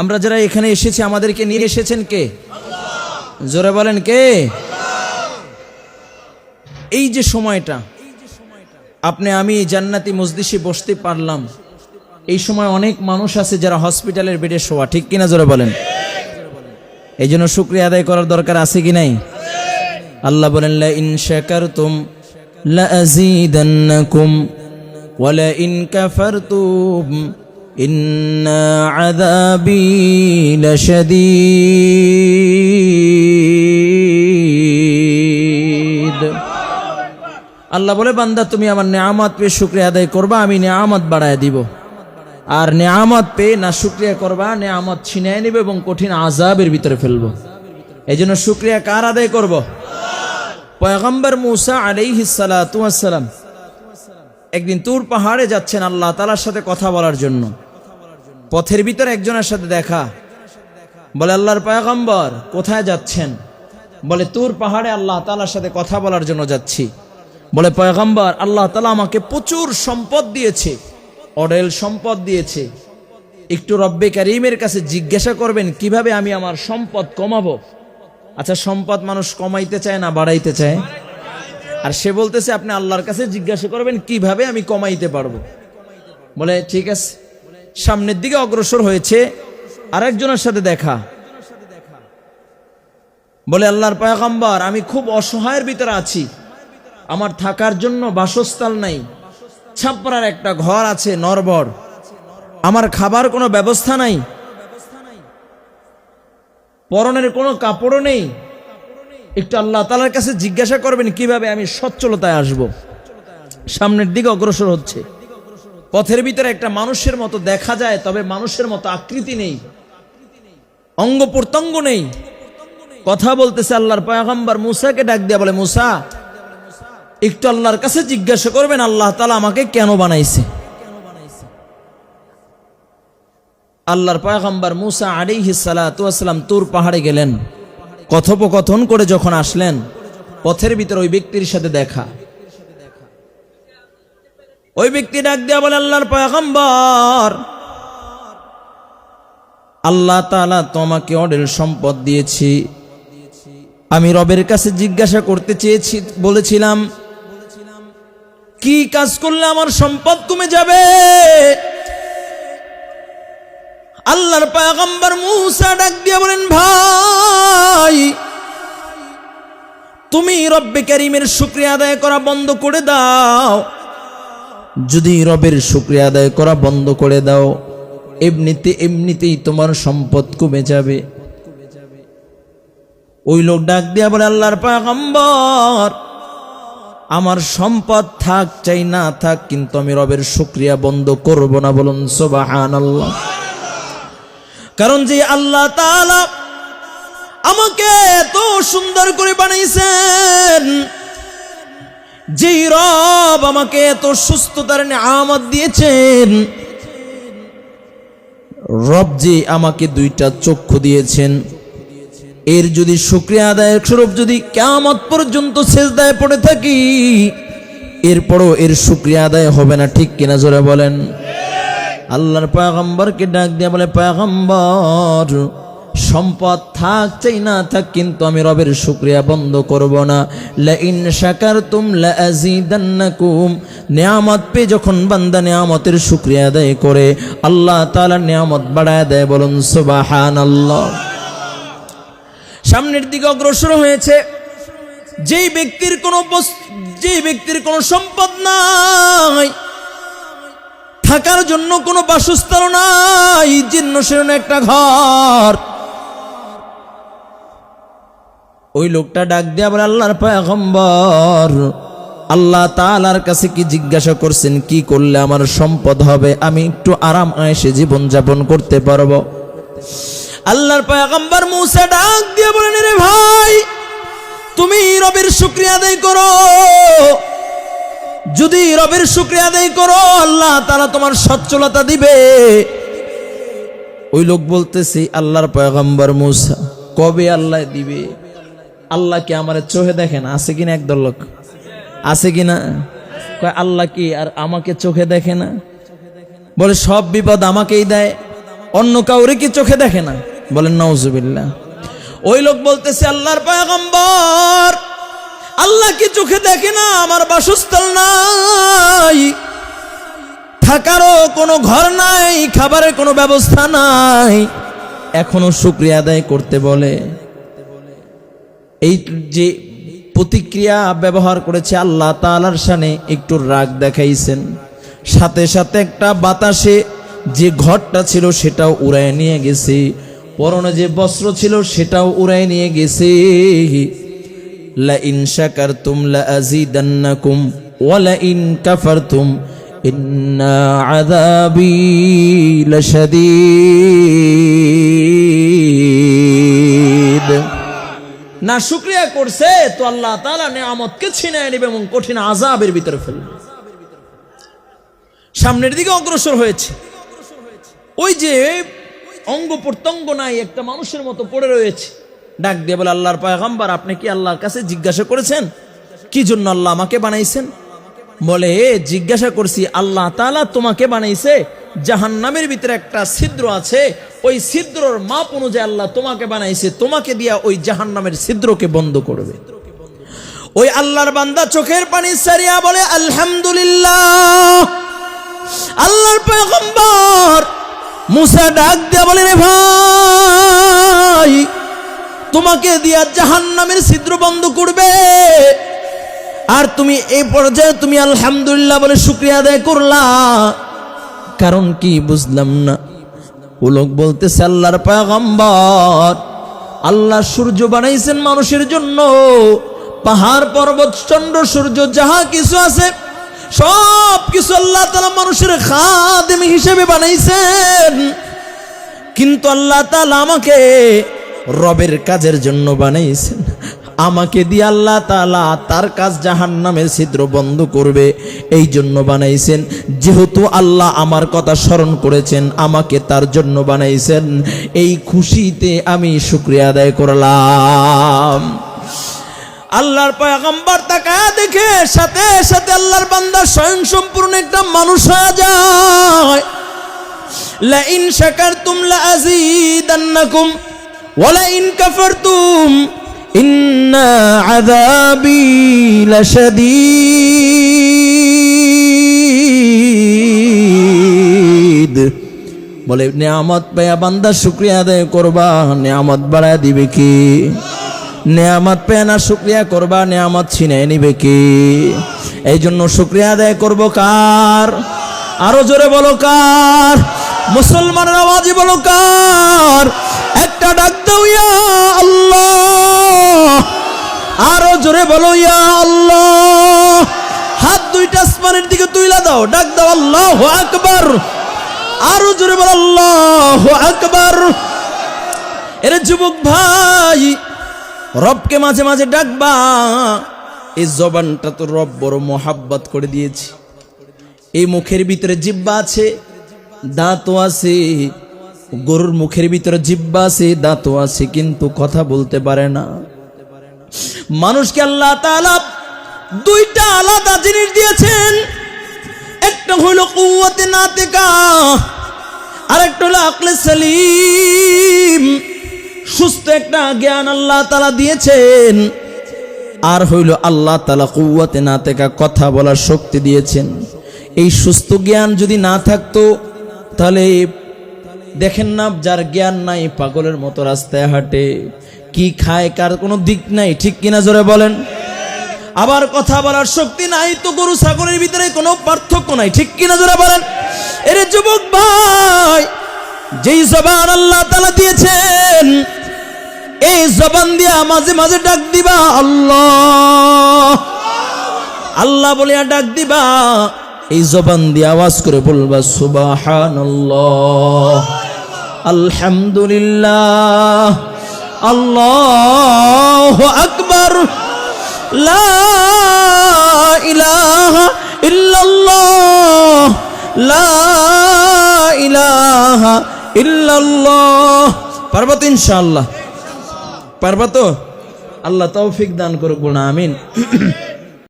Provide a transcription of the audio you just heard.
আমরা যারা এখানে এসেছি, আমাদেরকে নিয়ে এসেছেন কে? জোরে বলেন কে? এই যে সময়টা, আপনি আমি জান্নাতি মসজিষে বসতে পারলাম। এই সময় অনেক মানুষ আছে যারা হসপিটালের বেডে শোয়া, ঠিক কিনা জোরে বলেন? এই জন্য শুক্রিয়া আদায় করার দরকার আছে কি নাই? আল্লাহ বলেন লা ইন শাকারতুম লা আযীদান্নাকুম ওয়া লা ইন কাফারতুম ইন্না আযাবি লাশাদীদ আল্লাহ বলে, বান্দা, তুমি আমার নেয়ামত পেয়ে শুক্রিয়া আদায় করবা, আমি নেয়ামত বাড়ায় দিব। আর নেয়ামত পেয়ে না শুক্রিয়া করবা, নেয়ামত ছিনায় নেবে এবং কঠিন আজাবের ভিতরে ফেলব। এই জন্য শুক্রিয়া কার আদায় করব? পয়গম্বর মুসা আলাইহিসালাম একদিন তুর পাহাড়ে যাচ্ছেন আল্লাহ তালার সাথে কথা বলার জন্য। পথের ভিতরে একজনের সাথে দেখা। বলে, আল্লাহর পয়গম্বর, কোথায় যাচ্ছেন? বলে, তোর পাহাড়ে আল্লাহ তালার সাথে কথা বলার জন্য যাচ্ছি। বলে, পয়গম্বর, আল্লাহ তালা আমাকে প্রচুর সম্পদ দিয়েছে অডেল সম্পদ দিয়েছে। একটু রব্বে কারিমের কাছে জিজ্ঞাসা করবেন, কীভাবে আমি আমার সম্পদ কমাবো? আচ্ছা সম্পদ মানুষ কমাইতে চায় না, বাড়াইতে চায়? আর সে বলতেছে, আপনি আল্লাহর কাছে জিজ্ঞাসা করবেন, কীভাবে আমি কমাইতে পারব? বলে, ঠিক আছে। সামনের দিকে অগ্রসর হয়েছে, আরেকজনের সাথে দেখা। বলে, আল্লাহর পয়গম্বর, আমি খুব অসহায়ের ভিতরে আছি। আমার থাকার জন্য বাসস্থল নাই। ছাপড়ার একটা ঘর আছে, নরবর। আমার খাবার কোনো ব্যবস্থা নাই। পরনের কোনো কাপড়ও নেই। একটু আল্লাহ তালার কাছে জিজ্ঞাসা করবেন, কীভাবে আমি সচ্ছলতায় আসব? সামনের দিকে অগ্রসর হচ্ছে। পথের ভিতরে একটা মানুষের মতো দেখা যায়, তবে মানুষের মতো আকৃতি নেই। অঙ্গ প্রত্যঙ্গ নেই। কথা বলতেছে আল্লাহর পয়গম্বর মুসাকে ডাক দিয়া বলে, মুসা, একটু আল্লাহর কাছে জিজ্ঞাসা করবেন, আল্লাহ তালা আমাকে কেন বানাইছে? আল্লাহর পয়গম্বর মুসা আলিহি সালাতাম তুর পাহাড়ে গেলেন। কথোপকথন করে যখন আসলেন, পথের ভিতরে ওই ব্যক্তির সাথে দেখা। ওই ব্যক্তি ডাক দেয়া বলে, আল্লাহর পয়গম্বর, আল্লাহ তালা তোমাকে অডেল সম্পদ দিয়েছি। আমি রবের কাছে জিজ্ঞাসা করতে চেয়েছি, বলেছিলাম, কি কাজ করলে আমার সম্পদ কমে যাবে? আল্লাহর পায়গম্বর মুসা ডাক দিয়ে বলেন, ভাই, তুমি রব্বে করিমের শুক্রিয়া আদায় করা বন্ধ করে দাও। যদি রবের শুক্রিয়া আদায় করা বন্ধ করে দাও, এমনিতে এমনিতেই তোমার সম্পদ কমে যাবে। ওই লোক ডাক দিয়া বলে, আল্লাহর পায়গম্বর আমার সম্পদ থাক চাই না থাক, কিন্তু আমি রবের শুক্রিয়া বন্ধ করব না বলুন সোবাহান আল্লাহ কারণ যে আল্লাহ তাআলা আমাকে এত সুন্দর করে বানাইছেন যেই রব আমাকে এত সুস্থতার আমদ দিয়েছেন, রব যে আমাকে দুইটা চক্ষু দিয়েছেন, এর যদি শুক্রিয়া আদায়ের স্বরূপ যদি কেমত পর্যন্ত শেষদায় পড়ে থাকি, এরপরও এর শুক্রিয়া আদায় হবে না, ঠিক কিনা জোরে বলেন? আল্লাহর পয়গম্বরকে ডাক দিয়ে বলে পয়গম্বর সম্পদ থাক, চাই না থাক, কিন্তু আমি রবের শুক্রিয়া বন্ধ করব না। লা ইন শাকারতুম লা আযীদান্নাকুম নিয়ামত পে যখন বান্দা নিয়ামতের শুক্রিয়া আদায় করে, আল্লাহ তাআলা নিয়ামত বাড়ায় দেয় বলুন, সুবহানাল্লাহ। সামনের দিকে অগ্রসর হয়েছে। যেই ব্যক্তির কোনো যেই ব্যক্তির কোনো সম্পদ নাই, থাকার জন্য কোনো বাসস্থান নাই, জীর্ণ একটা ঘর। ওই লোকটা ডাক দিয়া বলে, আল্লাহর পয়গম্বর, আল্লাহ তাআলার কাছে কি জিজ্ঞাসা করছেন? কি করলে আমার সম্পদ হবে? আমি একটু আরাম আয়েসে জীবন যাপন করতে পারব। আল্লাহর পয়গম্বর মুসা ডাক দিয়ে বলেন রে ভাই, তুমি রবের শুক্রিয়া আদায় করো। যদি রবের শুক্রিয়া আদায় করো, আল্লাহ তারা তোমার সচ্ছলতা দিবে। ওই লোক বলতেছি, আল্লাহর পয়গম্বর মুসা, কবে আল্লাহ দিবে? আল্লাহ কি আমার চোখে দেখেন? আছে কিনা একদল লোক? আছে কিনা? আল্লাহ কি আর আমাকে চোখে দেখে না? বলে, সব বিপদ আমাকেই দেয়। অন্য কাউরে কি চোখে দেখে না? বলেন নওজুবিল্লাহ ওই লোক বলতেছে, আল্লাহর পায়গম্বর, আল্লাহ কি চোখে দেখে না? আমার বাসস্থল নাই। থাকারও কোনো ঘর নাই, খাবারের কোনো ব্যবস্থা নাই। এখনও শুক্রিয়া আদায় করতে বলে। এই যে প্রতিক্রিয়া ব্যবহার করেছে আল্লাহ তালার সানে একটু রাগ দেখাইছেন। সাথে সাথে একটা বাতাসে যে ঘরটা ছিল সেটাও উড়ায় নিয়ে গেছে। পরনে যে বস্ত্র ছিল সেটাও উড়ায় নিয়ে গেছে। লা লা না শুক্রিয়া করছে, তো আল্লাহ তাআলা নিয়ামতকে ছিনিয়ে নেবে এবং কঠিন আজাবের ভিতরে ফেলবে। সামনের দিকে অগ্রসর হয়েছে। ওই যে অঙ্গ প্রত্যঙ্গ নাই, একটা মানুষের মতো পড়ে রয়েছে। ডাক দিয়ে বলে, আল্লাহর পয়গম্বর, আপনি কি আল্লাহর কাছে জিজ্ঞাসা করেছেন? কি জন্য আল্লাহ আমাকে বানাইছেন? বলে জিজ্ঞাসা করছি, আল্লাহ তাআলা তোমাকে বানাইছে জাহান্নামের ভিতরে একটা ছিদ্র আছে। ওই ছিদ্রর মাপ অনুযায়ী আল্লাহ তোমাকে বানাইছে। তোমাকে দিয়া ওই জাহান্নামের ছিদ্রকে বন্ধ করবে। ওই আল্লাহর বান্দা চোখের পানি সারিয়া বলে, আলহামদুলিল্লাহ। আল্লাহর পয়গম্বর মুসা ডাক দিয়া বলে, রে ভাই, তোমাকে দিয়া জাহান্নামের ছিদ্র বন্ধ করবে। আর তুমি এই পর্যায়ে তুমি আলহামদুলিল্লাহ বলে শুক্রিয়া আদায় করলা। কারণ কি বুঝলাম না? ও লোক বলতেছে, আল্লাহর পয়গম্বর, আল্লাহ সূর্য বানাইছেন মানুষের জন্য। পাহাড়, পর্বত, চন্দ্র, সূর্য, যাহা কিছু আছে সব কিছু আল্লাহ তালা মানুষের খাদেম হিসেবে বানাইছেন। কিন্তু আল্লাহ তালা আমাকে রবের কাজের জন্য বানাইছেন। আমাকে দিয়ে আল্লাহ তালা তার কাজ জাহান নামের ছিদ্র বন্ধ করবে। এই জন্য বানাইছেন। যেহেতু আল্লাহ আমার কথা স্মরণ করেছেন, আমাকে তার জন্য বানাইছেন। এই খুশিতে আমি শুক্রিয়া আদায় করলাম। আল্লাহর পয়গম্বর তাকায়া দেখে সাথে সাথে আল্লাহর বান্দা স্বয়ং সম্পূর্ণ একটা মানুষ হয়ে যায়। লা ইন শাকারতুম লা আযীদান্নাকুম ওয়া লা ইন কাফারতুম ইন্না আযাবি লাশাদীদ। বলে, নিয়ামত পায়া বান্দা শুক্রিয়া আদায় করবা, নিয়ামত বাড়ায় দিবে কি? নেয়ামত পেয়ে না শুক্রিয়া করবা, নেয়ামত ছিনে নিবে কি? এই জন্য শুক্রিয়া আদায় করব কার? আরও জোরে বলো কার? মুসলমানের আওয়াজে বলো কার? বলো, ইয়া আল্লাহ। হাত দুইটা আসমানের দিকে তুইলা দাও, ডাক দাও, আল্লাহ আকবার। আরও জোরে বলো, আল্লাহ আকবার। এর যুবক ভাই, রবকে মাঝে মাঝে ডাকবা। এই জবানটা তো রব বড় মোহাব্বত করে দিয়েছি। এই মুখের ভিতরে জিব্বা আছে, দাঁতও আছে। গরুর মুখের ভিতরে জিব্বা আছে, দাঁতও আছে, কিন্তু কথা বলতে পারে না। মানুষকে আল্লাহ দুইটা আলাদা জিনিস দিয়েছেন। একটা হইল কুয়াতে নাতেকা আর একটা হলো আকলে সালিম। সুস্থ একটা জ্ঞান আল্লাহ তালা দিয়েছেন। আর হইল আল্লাহ তালা কুয়াতে না থেকে কথা বলার শক্তি দিয়েছেন। এই সুস্থ জ্ঞান যদি না থাকতো, তাহলে দেখেন না, যার জ্ঞান নাই, পাগলের মতো রাস্তায় হাঁটে। কি খায়, কার কোনো দিক নাই, ঠিক কিনা জোরে বলেন? আবার কথা বলার শক্তি নাই, তো গরু ছাগলের ভিতরে কোনো পার্থক্য নাই, ঠিক কিনা জোরে বলেন? এর যুবক ভাই, যেই জবান আল্লাহ তালা দিয়েছেন, এই জবান দিয়া মাঝে মাঝে ডাক দিবা, আল্লাহ। আল্লাহ বলিয়া ডাক দিবা, এই জবান দিয়ে আওয়াজ করে বলবা সুবাহান আলহামদুলিল্লাহ। আল্লাহ আকবর। লা ইলাহা ইল্লাল্লাহ। আল্লাহ তৌফিক দান করুক বলুন আমিন।